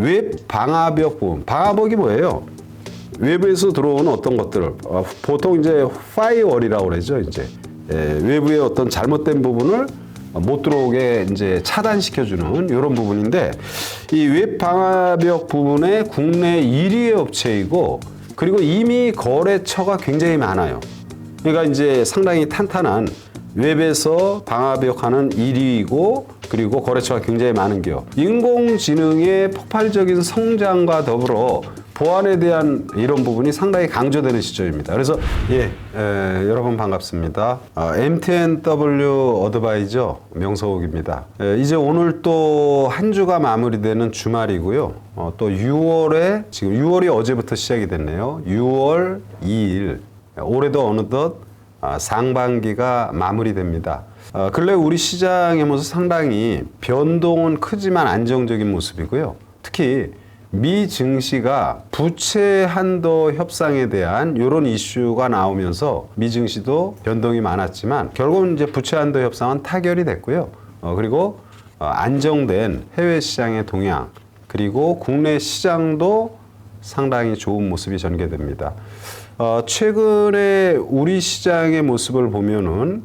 웹 방화벽 부분. 방화벽이 뭐예요? 외부에서 들어오는 어떤 것들을 어, 보통 이제 파이월이라고 그러죠. 이제 예, 외부의 어떤 잘못된 부분을 못 들어오게 이제 차단시켜주는 이런 부분인데 이 웹 방화벽 부분에 국내 1위의 업체이고 그리고 이미 거래처가 굉장히 많아요. 그러니까 이제 상당히 탄탄한 웹에서 방화벽 하는 1위이고 그리고 거래처가 굉장히 많은 기업. 인공지능의 폭발적인 성장과 더불어 보안에 대한 이런 부분이 상당히 강조되는 시점입니다. 그래서 예, 에, 여러분 반갑습니다. 아, MTNW 어드바이저 명서욱입니다. 에, 이제 오늘 또 한 주가 마무리되는 주말이고요. 어, 또 6월에 지금 6월이 어제부터 시작이 됐네요. 6월 2일 올해도 어느덧 아, 상반기가 마무리됩니다. 어, 근래 우리 시장의 모습 상당히 변동은 크지만 안정적인 모습이고요. 특히 미 증시가 부채 한도 협상에 대한 이런 이슈가 나오면서 미 증시도 변동이 많았지만 결국은 이제 부채 한도 협상은 타결이 됐고요. 어, 그리고 어, 안정된 해외 시장의 동향 그리고 국내 시장도 상당히 좋은 모습이 전개됩니다. 어, 최근에 우리 시장의 모습을 보면은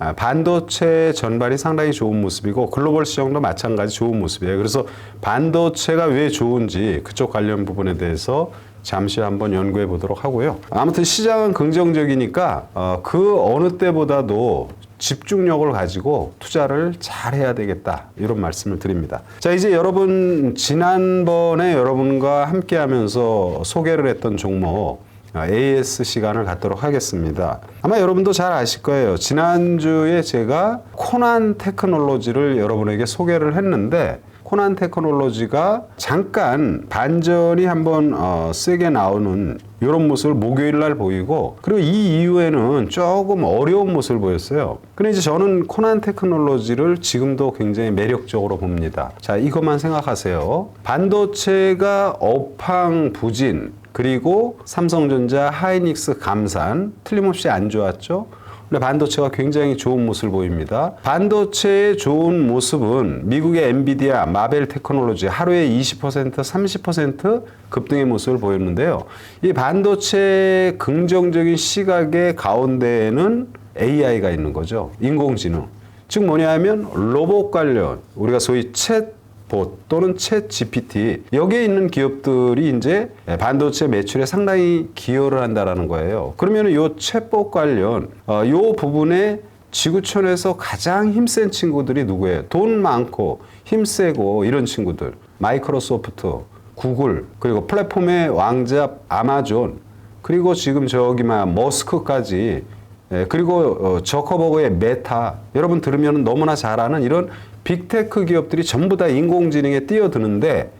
아, 반도체 전반이 상당히 좋은 모습이고 글로벌 시장도 마찬가지 좋은 모습이에요. 그래서 반도체가 왜 좋은지 그쪽 관련 부분에 대해서 잠시 한번 연구해 보도록 하고요. 아무튼 시장은 긍정적이니까 어, 그 어느 때보다도 집중력을 가지고 투자를 잘 해야 되겠다. 이런 말씀을 드립니다. 자, 이제 여러분, 지난번에 여러분과 함께 하면서 소개를 했던 종목, AS 시간을 갖도록 하겠습니다. 아마 여러분도 잘 아실 거예요. 지난주에 제가 코난 테크놀로지를 여러분에게 소개를 했는데, 코난 테크놀로지가 잠깐 반전이 한번 어, 세게 나오는 이런 모습을 목요일 날 보이고 그리고 이 이후에는 조금 어려운 모습을 보였어요. 근데 이제 저는 코난 테크놀로지를 지금도 굉장히 매력적으로 봅니다. 자, 이것만 생각하세요. 반도체가 업황 부진 그리고 삼성전자, 하이닉스, 감산 틀림없이 안 좋았죠. 근데 반도체가 굉장히 좋은 모습을 보입니다. 반도체의 좋은 모습은 미국의 엔비디아, 마벨 테크놀로지 하루에 20%, 30% 급등의 모습을 보였는데요. 이 반도체 긍정적인 시각의 가운데에는 AI가 있는 거죠. 인공지능. 즉 뭐냐면 로봇 관련 우리가 소위 챗 봇 또는 챗 GPT 여기에 있는 기업들이 이제 반도체 매출에 상당히 기여를 한다라는 거예요. 그러면 요 챗봇 관련 어, 요 부분에 지구촌에서 가장 힘센 친구들이 누구예요? 돈 많고 힘세고 이런 친구들. 마이크로소프트, 구글, 그리고 플랫폼의 왕자 아마존, 그리고 지금 저기 막 머스크까지 예, 그리고 어, 저커버그의 메타 여러분 들으면 너무나 잘 아는 이런 빅테크 기업들이 전부 다 인공지능에 뛰어드는데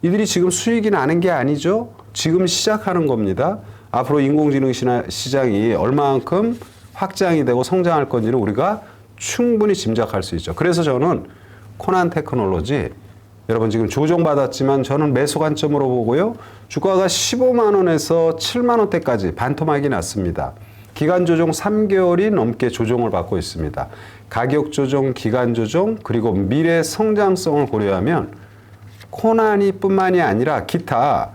이들이 지금 수익이 나는 게 아니죠. 지금 시작하는 겁니다. 앞으로 인공지능 시장이 얼마만큼 확장이 되고 성장할 건지는 우리가 충분히 짐작할 수 있죠. 그래서 저는 코난 테크놀로지 여러분 지금 조정받았지만 저는 매수 관점으로 보고요. 주가가 15만 원에서 7만 원대까지 반토막이 났습니다. 기간 조정 3개월이 넘게 조정을 받고 있습니다. 가격 조정, 기간 조정, 그리고 미래 성장성을 고려하면 코난이 뿐만이 아니라 기타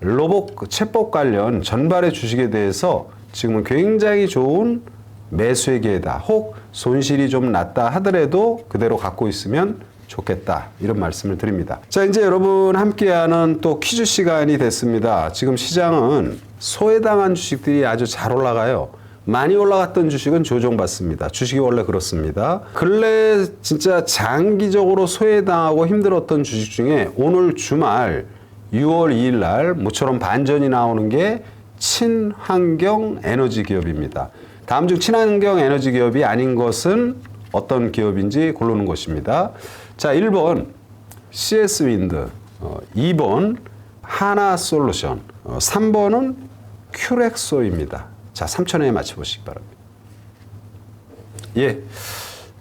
로봇 챗봇 관련 전발의 주식에 대해서 지금은 굉장히 좋은 매수의 기회다. 혹 손실이 좀 났다 하더라도 그대로 갖고 있으면 좋겠다. 이런 말씀을 드립니다. 자, 이제 여러분 함께하는 또 퀴즈 시간이 됐습니다. 지금 시장은 소외당한 주식들이 아주 잘 올라가요. 많이 올라갔던 주식은 조정받습니다. 주식이 원래 그렇습니다. 근래 진짜 장기적으로 소외당하고 힘들었던 주식 중에 오늘 주말 6월 2일 날 모처럼 반전이 나오는 게 친환경 에너지 기업입니다. 다음 중 친환경 에너지 기업이 아닌 것은 어떤 기업인지 고르는 것입니다. 자, 1번 CS 윈드, 어, 2번 하나 솔루션, 어, 3번은 큐렉소입니다. 자, 3천원에 맞춰보시기 바랍니다. 예.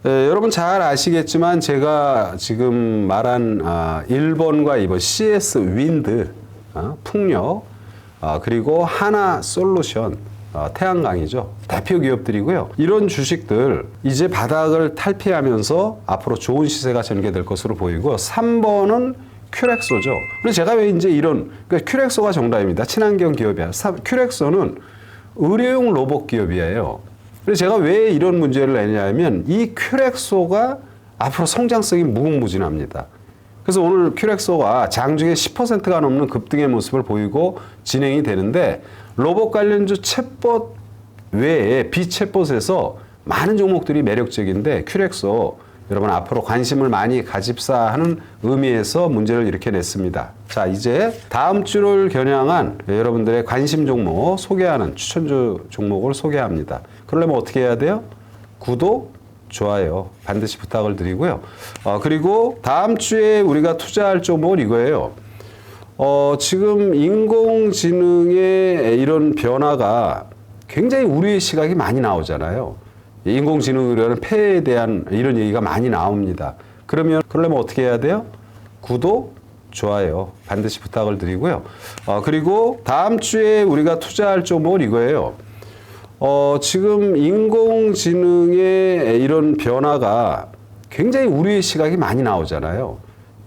에, 여러분 잘 아시겠지만 제가 지금 말한 아, 1번과 2번 CS 윈드 아, 풍력 아, 그리고 하나 솔루션 아, 태양광이죠 대표 기업들이고요 이런 주식들 이제 바닥을 탈피하면서 앞으로 좋은 시세가 전개될 것으로 보이고 3번은 큐렉소죠. 근데 제가 왜 이제 이런 그러니까 큐렉소가 정답입니다. 친환경 기업이야. 사- 큐렉소는 의료용 로봇 기업이에요. 그래서 제가 왜 이런 문제를 내냐면 이 큐렉소가 앞으로 성장성이 무궁무진합니다. 그래서 오늘 큐렉소가 장중에 10%가 넘는 급등의 모습을 보이고 진행이 되는데 로봇 관련주 챗봇 외에 비챗봇에서 많은 종목들이 매력적인데 큐렉소 여러분 앞으로 관심을 많이 가집사 하는 의미에서 문제를 이렇게 냈습니다. 자, 이제 다음 주를 겨냥한 여러분들의 관심 종목 소개하는 추천주 종목을 소개합니다. 그러려면 어떻게 해야 돼요? 구독, 좋아요 반드시 부탁을 드리고요. 어, 그리고 다음 주에 우리가 투자할 종목은 이거예요. 어, 지금 인공지능의 이런 변화가 굉장히 우리의 시각이 많이 나오잖아요. 인공지능이라는 폐해에 대한 이런 얘기가 많이 나옵니다. 그러면 그러려면 어떻게 해야 돼요? 구독, 좋아요 반드시 부탁을 드리고요. 어, 그리고 다음 주에 우리가 투자할 종목은 이거예요. 어, 지금 인공지능의 이런 변화가 굉장히 우리의 시각이 많이 나오잖아요.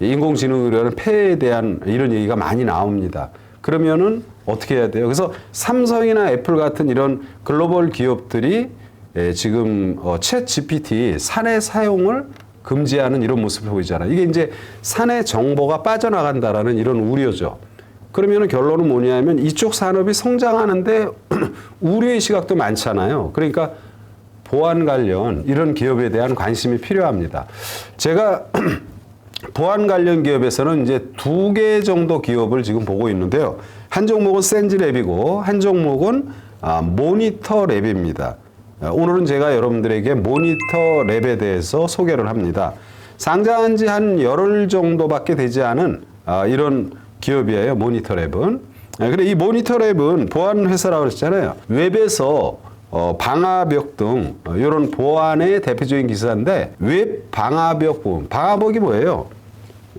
인공지능이라는 폐해에 대한 이런 얘기가 많이 나옵니다. 그러면은 어떻게 해야 돼요? 그래서 삼성이나 애플 같은 이런 글로벌 기업들이 예, 지금 어, 챗 GPT 사내 사용을 금지하는 이런 모습을 보이잖아요. 이게 이제 사내 정보가 빠져나간다라는 이런 우려죠. 그러면 결론은 뭐냐면 이쪽 산업이 성장하는데 우려의 시각도 많잖아요. 그러니까 보안 관련 이런 기업에 대한 관심이 필요합니다. 제가 보안 관련 기업에서는 이제 두 개 정도 기업을 지금 보고 있는데요. 한 종목은 센지랩이고 한 종목은 아, 모니터랩입니다. 아, 오늘은 제가 여러분들에게 모니터 랩에 대해서 소개를 합니다. 상장한 지 한 열흘 정도밖에 되지 않은 아, 이런 기업이에요. 모니터 랩은. 아, 그래 이 모니터 랩은 보안 회사라고 그랬잖아요. 웹에서 어, 방화벽 등 어, 이런 보안의 대표적인 기사인데 웹 방화벽 부분. 방화벽이 뭐예요?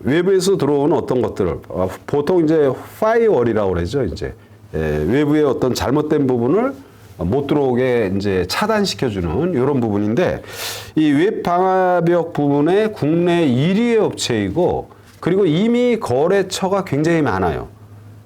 외부에서 들어오는 어떤 것들을 어, 보통 이제 파이어월이라고 그러죠. 이제 예, 외부의 어떤 잘못된 부분을 못 들어오게 이제 차단시켜주는 이런 부분인데 이 웹 방화벽 부분에 국내 1위의 업체이고 그리고 이미 거래처가 굉장히 많아요.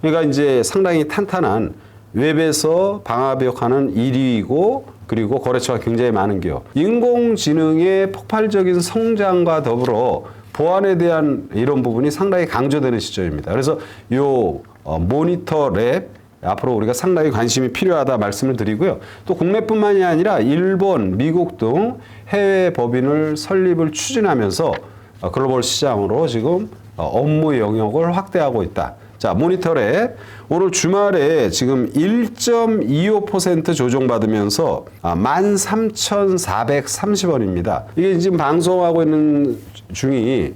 그러니까 이제 상당히 탄탄한 웹에서 방화벽하는 1위이고 그리고 거래처가 굉장히 많은 기업. 인공지능의 폭발적인 성장과 더불어 보안에 대한 이런 부분이 상당히 강조되는 시점입니다. 그래서 요 어, 모니터 랩 앞으로 우리가 상당히 관심이 필요하다 말씀을 드리고요. 또 국내뿐만이 아니라 일본, 미국 등 해외 법인을 설립을 추진하면서 어, 글로벌 시장으로 지금 어, 업무 영역을 확대하고 있다. 자, 모니터랩 오늘 주말에 지금 1.25% 조정받으면서 아, 13,430원입니다. 이게 지금 방송하고 있는 중이 예,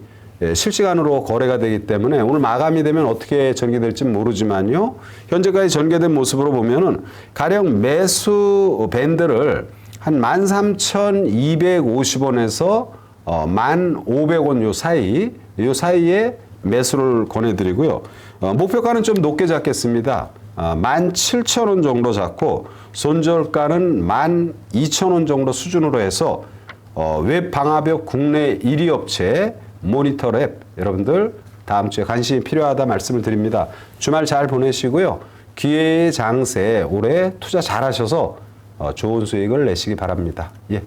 실시간으로 거래가 되기 때문에 오늘 마감이 되면 어떻게 전개될지 모르지만요. 현재까지 전개된 모습으로 보면은 가령 매수 밴드를 한 13,250원에서 어, 1,500원 요 사이, 요 사이에 매수를 권해드리고요. 어, 목표가는 좀 높게 잡겠습니다. 어, 17,000원 정도 잡고 손절가는 12,000원 정도 수준으로 해서 어, 웹 방화벽 국내 1위 업체 모니터 랩 여러분들 다음 주에 관심이 필요하다 말씀을 드립니다. 주말 잘 보내시고요. 기회의 장세 올해 투자 잘 하셔서 어, 좋은 수익을 내시기 바랍니다. 예,